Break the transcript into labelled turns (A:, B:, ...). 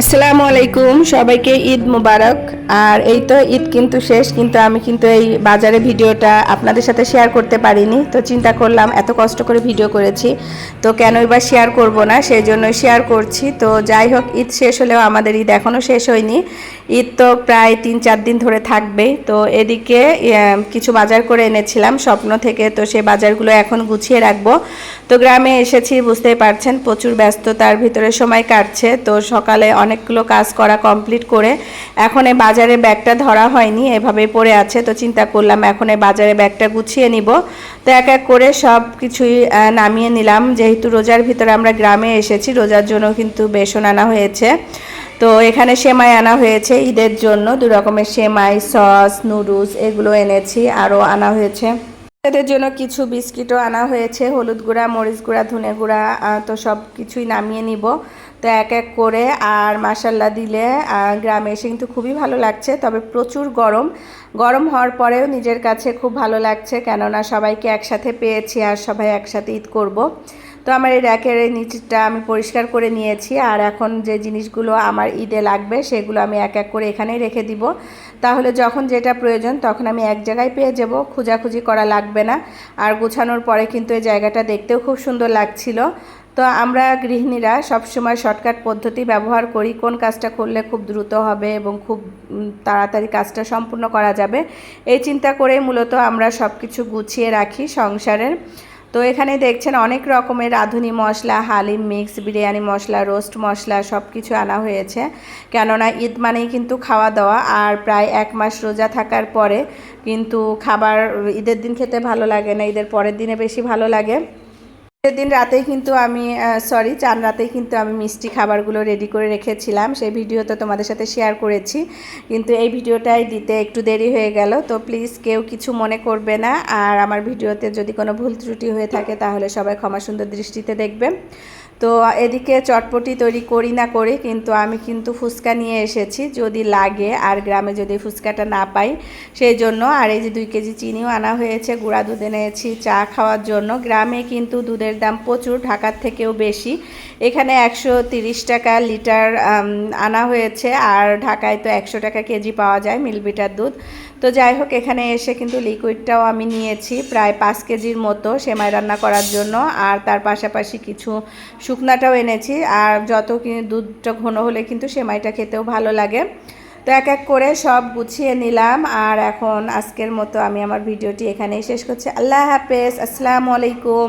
A: আসসালামু আলাইকুম, সবাইকে ঈদ মুবারক। আর এই তো ঈদ কিন্তু শেষ, কিন্তু আমি কিন্তু এই বাজারে ভিডিওটা আপনাদের সাথে শেয়ার করতে পারিনি। তো চিন্তা করলাম, এত কষ্ট করে ভিডিও করেছি, তো কেন এবার শেয়ার করব না? সেই জন্য শেয়ার করছি। তো যাই হোক, ঈদ শেষ হলেও আমাদের ঈদ এখনও শেষ হয়নি। ঈদ তো প্রায় তিন চার দিন ধরে থাকবেই তো এদিকে কিছু বাজার করে এনেছিলাম, স্বপ্ন থেকে। তো সেই বাজারগুলো এখন গুছিয়ে রাখব। তো গ্রামে এসেছি, বুঝতেই পারছেন, প্রচুর ব্যস্ততার ভিতরে সময় কাটছে। তো সকালে অনেকগুলো কাজ করা কমপ্লিট করে এখন এই বাজারে ব্যাগটা ধরা হয়নি এভাবে পড়ে আছে, তো চিন্তা করলাম এখন এই বাজারে ব্যাগটা গুছিয়ে নিব। তো এক এক করে সব কিছুই নামিয়ে নিলাম। যেহেতু রোজার ভিতরে আমরা গ্রামে এসেছি, রোজার জন্য কিন্তু বেসন আনা হয়েছে। তো এখানে সেমাই আনা হয়েছে ঈদের জন্য, দু রকমের সেমাই, সস, নুডলস, এগুলো এনেছি, আরও আনা হয়েছে। এদের জন্য কিছু বিস্কিটও আনা হয়েছে, হলুদ গুঁড়া, মরিচ গুঁড়া, ধনে গুঁড়া তো সব কিছুই নামিয়ে নিব। তো এক এক করে আর মাসাল্লা দিলে গ্রামে এসে কিন্তু খুবই ভালো লাগছে, তবে প্রচুর গরম। গরম হওয়ার পরেও নিজের কাছে খুব ভালো লাগছে, কেননা সবাইকে একসাথে পেয়েছি আর সবাই একসাথে ঈদ করব। তো আমার এই র্যাকের এই নিচটা আমি পরিষ্কার করে নিয়েছি আর এখন যে জিনিসগুলো আমার ঈদে লাগবে সেগুলো আমি এক এক করে এখানেই রেখে দিব। তাহলে যখন যেটা প্রয়োজন তখন আমি এক জায়গায় পেয়ে যাব, খোঁজাখুঁজি করা লাগবে না। আর গোছানোর পরে কিন্তু এই জায়গাটা দেখতেও খুব সুন্দর লাগছিল। তো আমরা গৃহিণীরা সবসময় শর্টকাট পদ্ধতি ব্যবহার করি, কোন কাজটা করলে খুব দ্রুত হবে এবং খুব তাড়াতাড়ি কাজটা সম্পূর্ণ করা যাবে। এই চিন্তা করে মূলত আমরা সব কিছু গুছিয়ে রাখি সংসারের। তো এখানে দেখছেন অনেক রকমের রাঁধুনি মশলা, হালিম মিক্স, বিরিয়ানি মশলা, রোস্ট মশলা সব কিছু আনা হয়েছে। কেননা ঈদ মানেই কিন্তু খাওয়া দাওয়া আর প্রায় এক মাস রোজা থাকার পরে কিন্তু খাবার, ঈদের দিন খেতে ভালো লাগে না, ঈদের পরের দিনে বেশি ভালো লাগে। দিন রাতেই কিন্তু আমি সরি চান রাতেই কিন্তু আমি মিষ্টি খাবারগুলো রেডি করে রেখেছিলাম। সেই ভিডিও তো তোমাদের সাথে শেয়ার করেছি। কিন্তু এই ভিডিওটাই দিতে একটু দেরি হয়ে গেল। তো প্লিজ কেউ কিছু মনে করবে না। আর আমার ভিডিওতে যদি কোনো ভুল ত্রুটি হয়ে থাকে, তাহলে সবাই ক্ষমা সুন্দর দৃষ্টিতে দেখবে। তো এদিকে চটপটি তৈরি করি না করি কিন্তু আমি কিন্তু ফুচকা নিয়ে এসেছি, যদি লাগে আর গ্রামে যদি ফুচকাটা না পাই, সেই জন্য। আর এই যে দুই কেজি চিনিও আনা হয়েছে, গুঁড়া দুধ এনেছি চা খাওয়ার জন্য। গ্রামে কিন্তু দুধের দাম প্রচুর, ঢাকার থেকেও বেশি। এখানে একশো তিরিশ টাকা লিটার আনা হয়েছে আর ঢাকায় তো একশো টাকা কেজি পাওয়া যায় মিলবিটার দুধ। তো যাই হোক, এখানে এসে কিন্তু লিকুইডটাও আমি নিয়েছি, প্রায় পাঁচ কেজির মতো সেমাই রান্না করার জন্য। আর তার পাশাপাশি কিছু শুকনাটাও এনেছি আর যত দুধটা ঘন হলে কিন্তু সেমাইটা খেতেও ভালো লাগে। তো এক এক করে সব গুছিয়ে নিলাম আর এখন আজকের মতো আমি আমার ভিডিওটি এখানেই শেষ করছি। আল্লাহ হাফেজ, আসসালামু আলাইকুম।